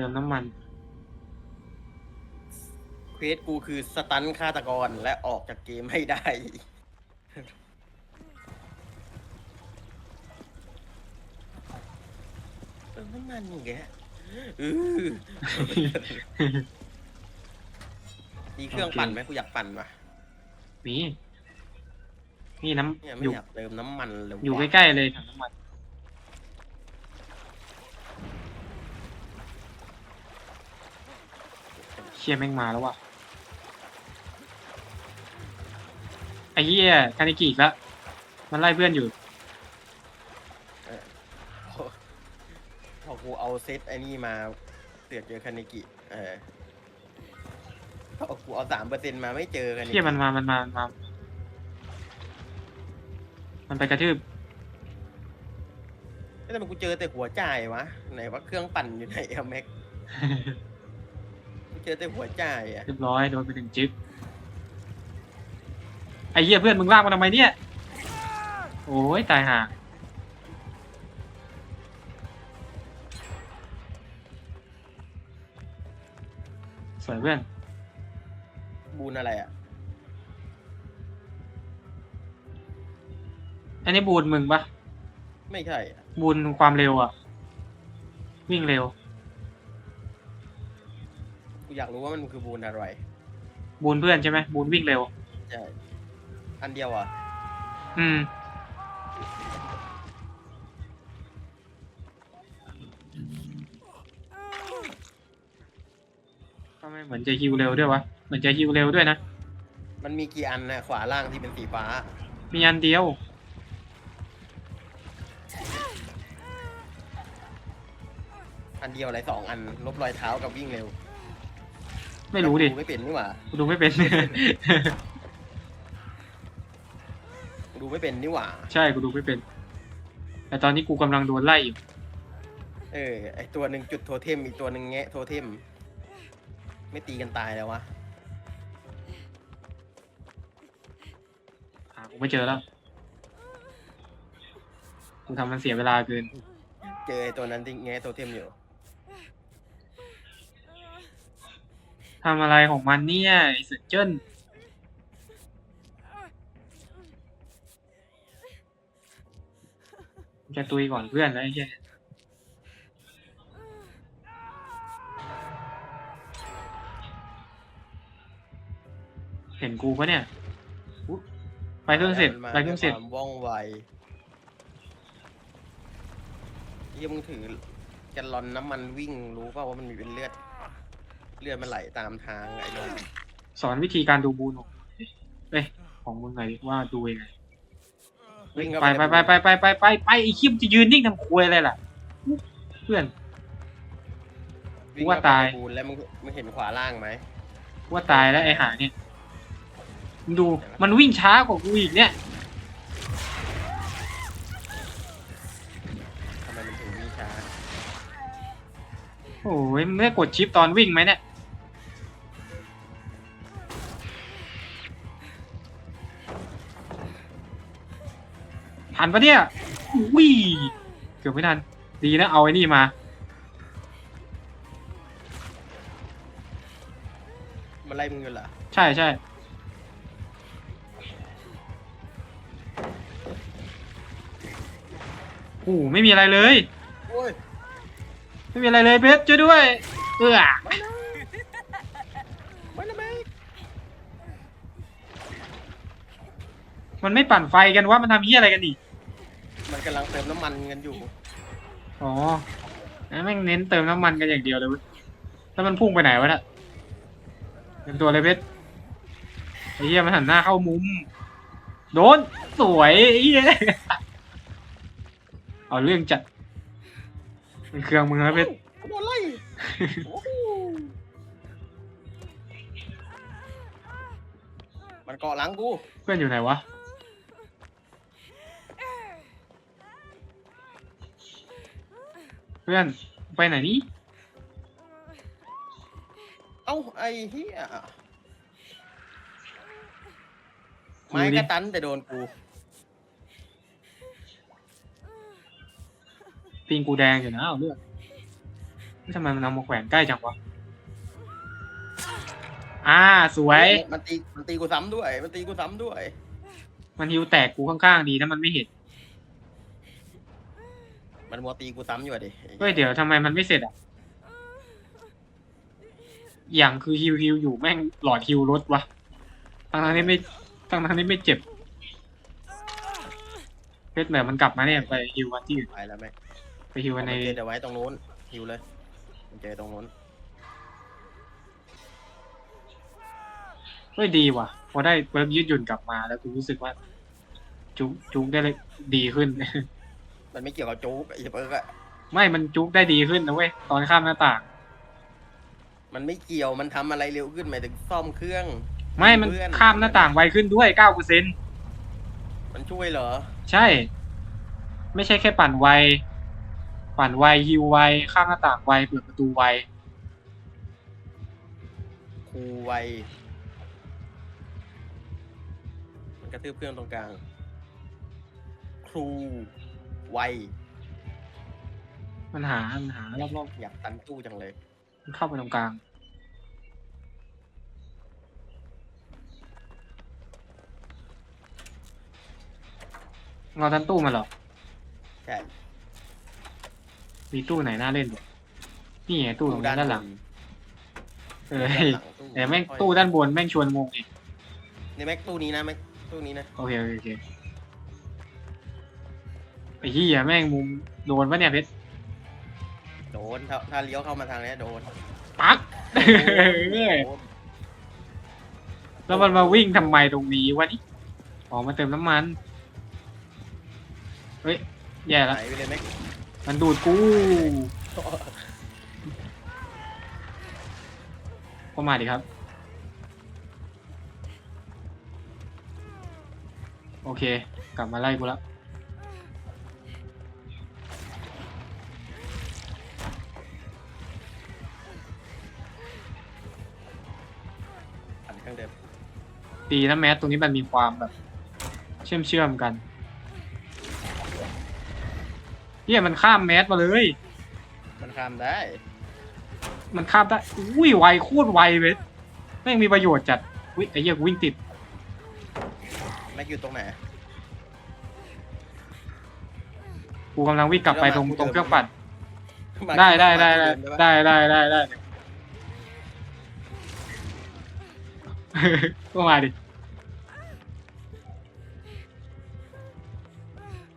เติมน้ำมัน เควสกูคือสตันฆาตกรและออกจากเกมให้ได้ เติมน้ำมันอีกแกอื้อมีเครื่องปั่นไหมกูอยากปั่นว่ะมีนี่น้เนี่ยำไม่อยู่อยากเติมน้ำมันเลยอยู่ว่ะใกล้ๆเลยถังน้ำมัน ชี่ยแม่งมาแล้วว่ะไอ้เหี้ยคานิกิอีกแล้วมันไล่เพื่อนอยู่พอกูเอาเซตไอ้นี่มาเสือกเจอคานิกิเออพอกูเอาสามเปอร์เซ็นมาไม่เจอคานิกิเชี่ยมันมามันมามันมา มันไปกระทืบเอ้ยแต่มันกูเจอแต่หัวจ่ายวะไหนว่าเครื่องปั่นอยู่ไหนอะแม็กกูเจอแต่หัวจ่ายอะเรียบร้อยโดนไปหนึ่งจิ๊บไอ้เหี้ยเพื่อนมึงลากมาทำไมเนี่ย โอ้ยตายห่าสวยเพื่อน บูนอะไรอะอันนี้บูนมึงปะไม่ใช่อะบูนความเร็วอะวิ่งเร็วกูอยากรู้ว่ามันคือบูนอะไรบูนเพื่อนใช่ไหมบูนวิ่งเร็ว ใช่อันเดียวอะ อืม ก็ไม่เหมือนจะฮิวเร็วด้วยวะ เหมือนจะฮิวเร็วด้วยนะ มันมีกี่อันนะขวาล่างที่เป็นสีฟ้า มีอันเดียว อันเดียวอะไรสองอันลบรอยเท้ากับวิ่งเร็ว ไม่รู้ดิกูไม่เป็นนี่หว่ากูดูไม่เป็น กูดูไม่เป็นนี่หว่า ใช่กูดูไม่เป็น แต่ตอนนี้กูกำลังโดนไล่อยู่ เออ ไอตัวหนึ่งจุดโทเทมอีกตัวหนึ่งแงะโทเทม ไม่ตีกันตายแล้ววะหากูไม่เจอแล้ว กูทำมันเสียเวลาเกิน เจอไอตัวนั้นที่แงะโทเทมอยู่ำอะไรของมันเนี่ยไอ้เสือเจิ้นจะตุยก่อนเพื่อนแล้วไอ้เหี้ยเห็นกูปะเนี่ยอุ๊ยไปเครื่องเสร็จมันมาไปเครื่องเสร็จ ด้วยความว่องไวเยี่ยมึงถือแกลลอนน้ำมันวิ่งรู้เปล่าว่ามันมีเป็นเลือด เลือดมันไหลตามทางไอ้นนสอนวิธีการดูบูนของเอ้ยของมึงหน่อยดิว่าดูยังไงวิ่งเข้าไปไปไปไปไปไปไปไปไอ้คิมจะยืนนิ่งทำควยอะไรล่ะ เพื่อน วิ่งว่าเข้ไปตาย ในบูนแล้วมึงมึงเห็นขวาล่างไหมว่าตายแล้วไอ้หาเนี่ยมึงดูมันวิ่งช้ากว่ากูอีกเนี่ย ทำไมมันถึงวิ่งช้าโอ้ยมึงได้กดชิปตอนวิ่งไหมเนี่ย ทันปะเนี่ยอุ้ยเกือบไม่ทัน ดีนะเอาไอ้นี่มา มันไล่มึงอยู่เหรอใช่ใช่โอ้โหไม่มีอะไรเลย โอ้ยไม่มีอะไรเลยเพชรช่วยด้วย เออไม่นะไม่นะแม่งมันไม่ปั่นไฟกันว่ามันทำเหี้ยอะไรกันอีกมัน กำลังเติมน้ำมันกันอยู่ อ๋อแม่งเน้นเติมน้ำมันกันอย่างเดียวเลยเว้ยแล้วมันพุ่งไปไหนวะน่ะเป็นตัวเลยเพชรไอ้เหี้ยมันหันหน้าเข้ามุม โดน สวยไอ้เหี้ยเอาเรื่องจัดมันเครื่องมือนะเพชรกูโดนไล่โอ้โหมันเกาะหลังกู เพื่อนอยู่ไหนวะ พื่อนไปไหนนี่เอ้าไอ้เหี้ยไม้กระตันแต่โดนกูปิงกูแดงอยู่นะเอาเรื่องทำไมมันเอามาแขวนใกล้จังวะอ่าสวย มันตีมันตีกูซ้ำด้วย มันตีกูซ้ำด้วย มันฮิวแตกกูข้างๆดีนะมันไม่เห็น มันมัวตีกูซ้ำอยู่อะดิเฮ้ยเดี๋ยวทำไมมันไม่เสร็จอะ อย่างคือฮิวฮิวอยู่แม่งหลอดฮิวลดวะทั้งทั้งๆที่ไม่ทั้งทั้งๆที่ไม่เจ็บ เพชรแบบมันกลับมาเนี่ยไปฮิวกันที่อื่นไปแล้วแม็กไปฮิวกันในมันเจอเดี๋ยวไว้ตรงนู้นฮิวเลยมันเจอตรงนู้นเฮ้ยดีว่ะ พอได้เวิร์กยืดหยุ่นกลับมาแล้วกูรู้สึกว่า จุกจุกได้เลยดีขึ้น มันไม่เกี่ยวกับโจ๊กไอ้เปิร์กอะไม่มันจุกได้ดีขึ้นนะเว้ยตอนข้ามหน้าต่าง มันไม่เกี่ยวมันทำอะไรเร็วขึ้นหมายถึงซ่อมเครื่องไม่มันเพื่อข้ามหน้าต่างไวขึ้นด้วยเก้าเปอร์เซ็นมันช่วยเหรอ ใช่ ไม่ใช่แค่ปั่นไว ปั่นไวฮิวไวข้ามหน้าต่างไวเปิดประตูไว ครูไว มันกระทืบเครื่องตรงกลาง ครู ไวมันหามันหารอบอยากตันตู้จังเลย ๆมันเข้าไปตรงกลาง เราทันตู้มาเหรอ ใช่มีตู้ไหนน่าเล่นบ้างนี่ไงตู้ตรงนี้ด้านหลัง เออด้านหลังแต่แม่งตู้ด้านบนแม่งชวนงงอีกในแม็กตู้นี้นะแม็กตู้นี้นะ โอเคโอเคโอเค ไอ้เหี้ยแม่งมุมโดนปะเนี่ยเพชรโดนถ้าถ้าเลี้ยวเข้ามาทางเนี้ยโดนปักโดนแล้วมันมาวิ่งทำไมตรงนี้วะนี่ออกมาเติมน้ำมัน เฮ้ย แย่ไหแล้วไปเลยแม็กมันดูดกูก็มาดิครับ โอเค กลับมาไล่กูแล้ว ดีนะแมสตรงนี้มันมีความแบบ เชื่อมเชื่อมกันเฮียมันข้ามแมสมาเลย มันข้ามได้ มันข้ามได้ อุ้ยไวโคตรไวเว้ยแม่งมีประโยชน์จัดอุ้ยไอ้เหี้ยกูวิ่งติดแม็กอยู่ตรงไหนกูกำลังวิ่งกลับไปตรงตรงเครื่องปั่นได้ได้ได้ได้เนปะได้ได้ได้ได้ ก็มาดิ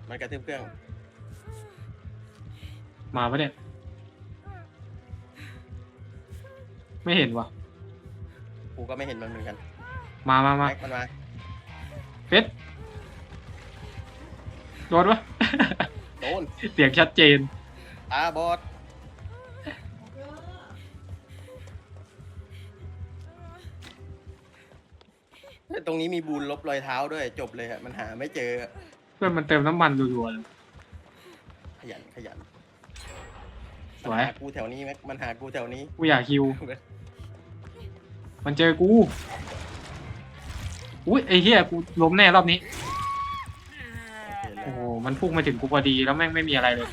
มันกระทืบเครื่อง มาปะเนี่ย ไม่เห็นวะกูก็ไม่เห็นมันเหมือนกันมามามาแม็กมันมาเพชรโดนปะโดน เสียงชัดเจนตาบอด ตรงนี้มีบูนลบรอยเท้าด้วย จบเลยอะมันหาไม่เจอเพื่อนมันเติมน้ำมันรัวๆเลย ขยันขยันสวย มันหากูแถวนี้แม็กมันหากูแถวนี้ กูอยากฮิว มันเจอกู อุ้ยไอ้เหี้ยกูล้มแน่รอบนี้ โอเคแล้โอ้วโหมันพุ่งมาถึงกูพอดีแล้วแม่งไม่มีอะไรเลย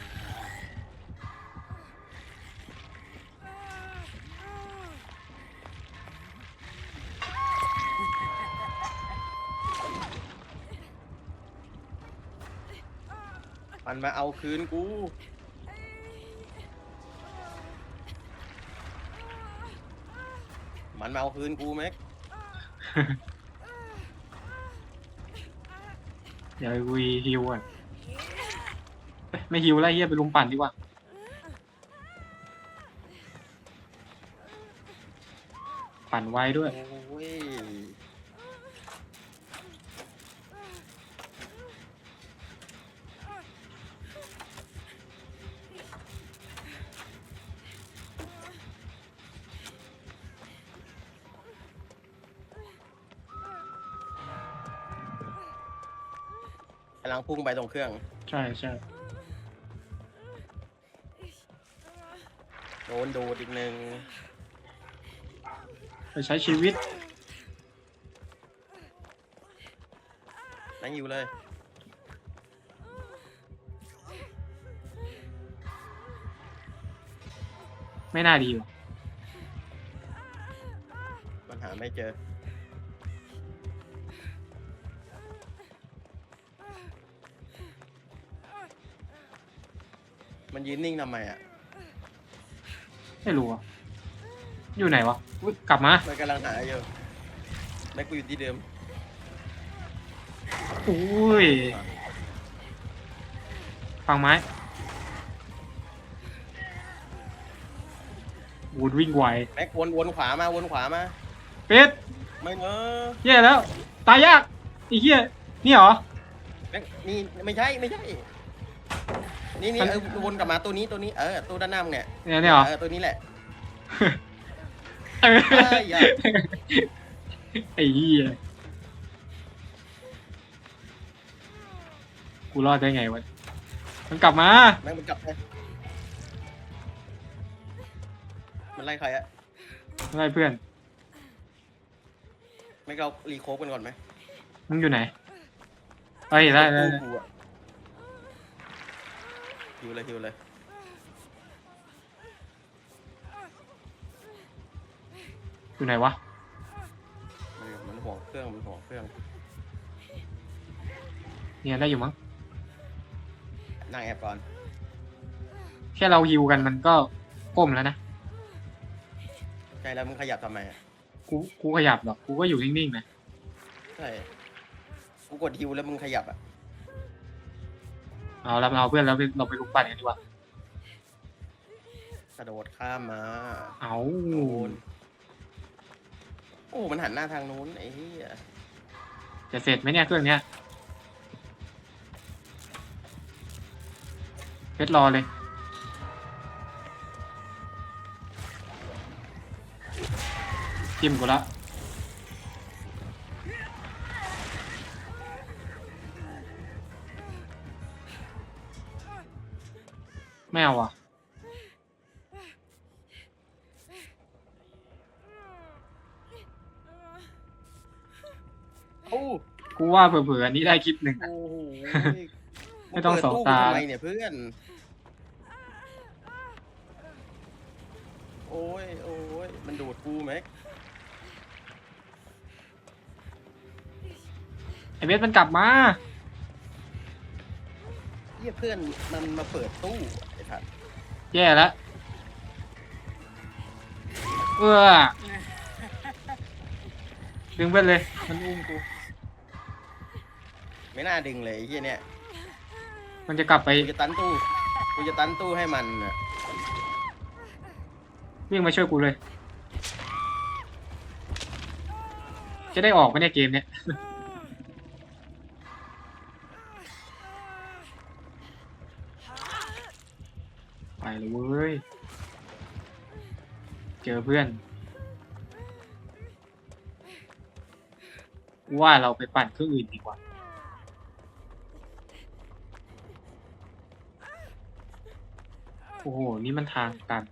มันมาเอาคืนกู มันมาเอาคืนกูแม็ก เดี๋ยวกูฮิวอะเอ้ยไม่ฮิวแล้วไอ้เหี้ยไปลุมปั่นดีกว่า ปั่นไว้ด้วย โอ้ำลังพุ่งไปตรงเครื่อง ใช่ใช่โดนดูดอีกหนึ่งไปใช้ชีวิตนั่งอยู่เลยไม่น่าดีว่ะมันหาไม่เจอ มันยืนนิ่งทำไมอะ ไม่รู้อะอยู่ไหนวะอุ๊ยกลับมามันกำลังหาอยู่แม็กกูอยู่ที่เดิม อุ้ยฟังไม้วูดวิ่งไวแม็กวนวนขวามาวนขวามาเป็ดไม่เนอะแย่แล้ว ตายยากไอ้เหี้ยนี่เหรอ แม็กนี่ไม่ใช่ไม่ใช่ นี่นี่มันเออวนกลับมาตัวนี้ตัวนี้เออตัวด้านหน้ามึงเนี่ยเนี่ยเนี่ยเหรอ เออตัวนี้แหละ เออเอ้ยอย่า ไอ้เหี้ยกูรอดได้ไงวะ มันกลับมา แม็กมันกลับไปมันไล่ใครอะอะไรเพื่อนแม็กเรารีโคฟกันก่อนไหมมึงอยู่ไหนเอ้ยได้ได้ตู้ได้ กูอะ ฮิวเลยฮิวเลยอยู่ไหนวะมันมันห่วงเครื่องมันห่วงเครื่องเนี่ยได้อยู่มั้งนั่งแอบก่อนแค่เราฮิวกันมันก็ก้มแล้วนะใช่แล้วมึงขยับทำไมอะกูกูขยับหรอกกูก็อยู่นิ่งๆนะใช่กูกดฮิวแล้วมึงขยับอะ เอาแล้วเอาเพื่อนแล้วไปเราไปลุกปั่นกันดีกว่า กระโดดข้ามมาเอาโดนโอ้มันหันหน้าทางนู้นไอ้เหี้ยจะเสร็จไหมเนี่ยเครื่องเนี้ยเพชรรอเลย จิ้มกูละ ไม่เอาอะโอ้กูว่าเผื่อๆอันนี้ได้คลิปหนึ่งอะโอ้โหไม่ต้องเปิดสองตู้ตากูทำไมเนี่ยเพื่อน โอ้ยโอ้ยมันดูดกูแม็กไอเบสมันกลับมา เหี้ยเพื่อนมันมาเปิดตู้ไอ้สัตว์แย่แล้วเออดึงเพื่อนเลย มันอุ้มกู ไม่น่าดึงเลยไอ้เหี้ยเนี่ยมันจะกลับไปกูจะตันตู้กูจะตันตู้ให้มันน่ะวิ่งมาช่วยกูเลย จะได้ออกไหมเนี่ยเกมเนี้ย ไป เลยเว้ย เจอเพื่อน ว่าเราไปปั่นเครื่องอื่นดีกว่า โอ้โห นี่มันทางตัน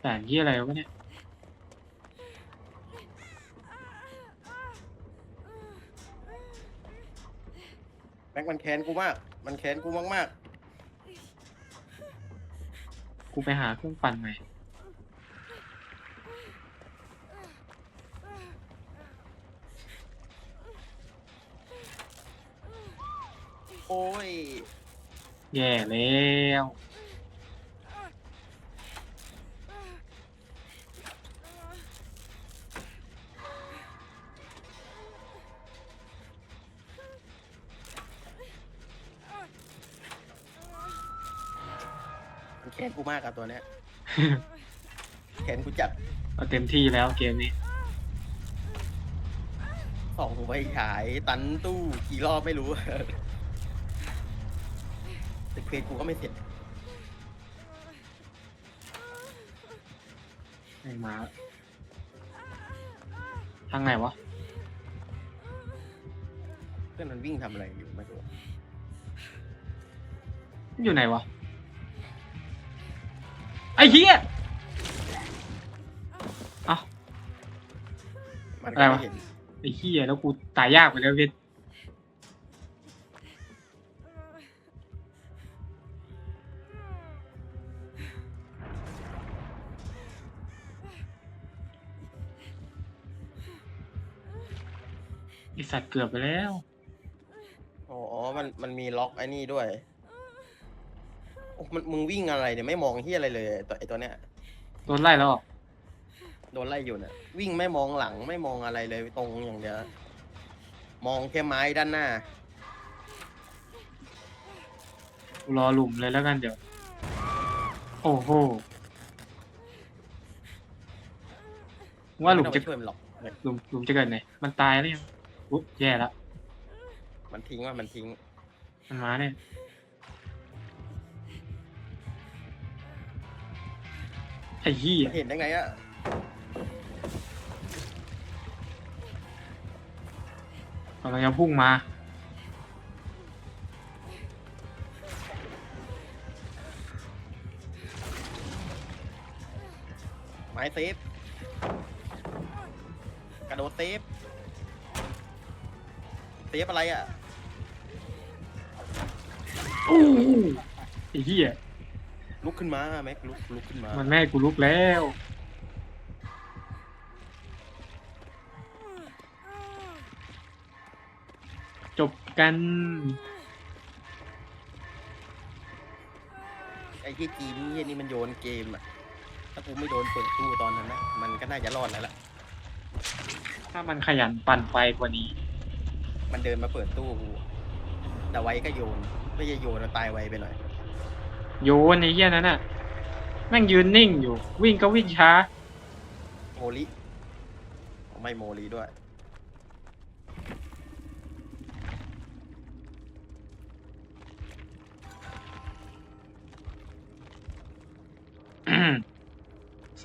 แต่ที่อะไรวะเนี่ยแม็กมันแค้นกูมาก มันแค้นกูมาก กูไปหาเครื่องปั่นใหม่ๆโอ้ย แย่แล้ว นแค้นกูมากอะตัวเนี้ยแค้นกูจัดเอาเต็มที่แล้วเกมนี้ส่องไปฉายตันตู้กี่รอบไม่รู้ แต่เควสกูก็ไม่เสร็จไม่มาทางไหนวะเพื่อนมันวิ่งทำอะไรอยู่ไม่รู้อยู่ไหนวะไไอ้เหี้ยอ้าอะไรวะไอ้เหี้ยแล้วกูตายยากไปแล้วเพชรไอสัตว์เกือบไปแล้ว อ๋อ มัน มันมีล็อกไอ้นี่ด้วย อ้มันมึงวิ่งอะไรเนี่ยไม่มองที่อะไรเลยตัวไอตัวเนี้ยโดนไล่แล้วเหรอโดนไล่อยู่เนี่ยวิ่งไม่มองหลังไม่มองอะไรเลยตรงอย่างเดียวมองแค่ไม้ด้านหน้า กูรอหลุมเลยแล้วกันเดี๋ยว โอ้โหว่าหลุมจะไต้องไปช่วยมันหรอกเนี่ยหลุมหลุมจะเกิดไหน มันตายแล้วยังอุ๊ยแย่แล้วมันทิ้งว่ามันทิ้งมันมาเนี่ย ไอ้เหี้ยเห็นได้ไงอะกำลังจะพุ่งมา ไม้เซฟ กระโดดเซฟ เซฟอะไรอะอู้ไอ้เหี้ย ลุกขึ้นมาแม็กลุกลุกขึ้นมามันแม่ให้กูลุกแล้ว จบกันไอ้ที่จีนนี่นี่มันโยนเกมอะถ้ากูไม่โดนเปิดตู้ตอนนั้นนะมันก็น่าจะรอดแล้วล่ะถ้ามันขยันปั่นไฟกว่านี้ มันเดินมาเปิดตู้กูแต่ไว้ก็โยนไม่ใช่โยนมันตายไวไปหน่อย โยนไอ้เหี้ยนั้นน่ะแม่งยืนนิ่งอยู่ วิ่งก็วิ่งช้า โมลิไม่โมลิด้วย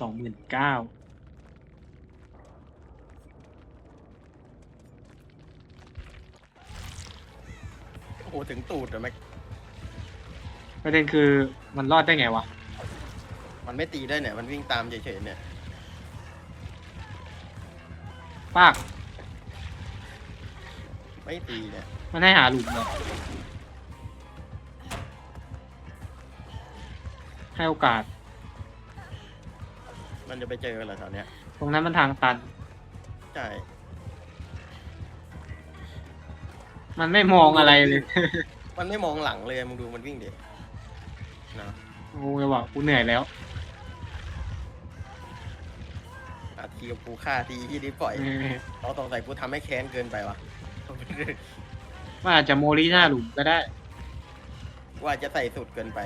สองหมื่นเก้าโอ้โหถึงตูดอะแม็ก ประเด็นคือมันรอดได้ไงวะ มันไม่ตีได้เนี่ย มันวิ่งตามเฉยๆเนี่ย ปาก ไม่ตีเนี่ย มันให้หาหลุมเลยให้โอกาส มันจะไปเจอเหรอแถวเนี้ยตรงนั้นมันทางตัน ใช่ มันไม่มองอะไรเลย มันไม่มองหลังเลย มึงดูมันวิ่งเด็ นะกูเลยบอกกูเหนื่อยแล้วอาทีกับกูฆ่าทีที่นี่ปล่อยเออเราสงสัยกูทำให้แค้นเกินไปวะว่าอาจจะโมลีหน้าหลุมก็ได้ ว่าจะใส่สุดเกินไป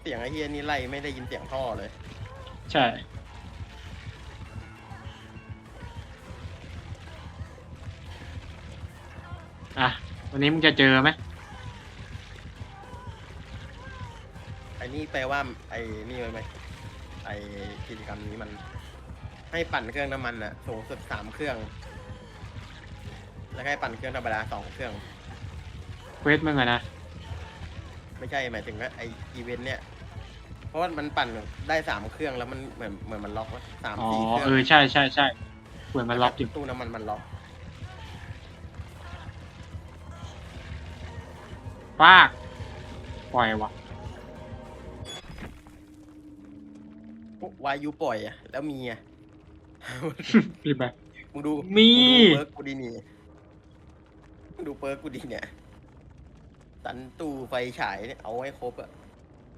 เสียงไอ้เฮียนี่ไล่ไม่ได้ยินเสียงท่อเลย ใช่ อะ วันนี้มึงจะเจอไหมไอ้นี่แปลว่าไอ้นี่ไว้ไหมไอ้กิจกรรมนี้มัน ให้ปั่นเครื่องน้ำมันอะสูงสุดสามเครื่อง แล้วก็ให้ปั่นเครื่องธรรมดาสองเครื่อง เควสมึงอะนะ ไม่ใช่หมายถึงว่าไออีเวนต์เนี่ย เพราะว่ามันปั่นได้สามเครื่องแล้วมันเหมือนเหมือนมันล็อกวะสามอ๋อ สี่เครื่องเออ ใช่ใช่ใช่เหมือนมันล็อกอยู่ตู้น้ำมันมันล็อก ปาก ปล่อยวะวายูปล่อยอะแล้วมีอะรีบไปมึงดูมี งดูเปิร์กกูดีนี่มึงดูเปิร์กกูดีเนี่ยตันตู้ไฟฉายเนี่ยเอาไว้ครบอะ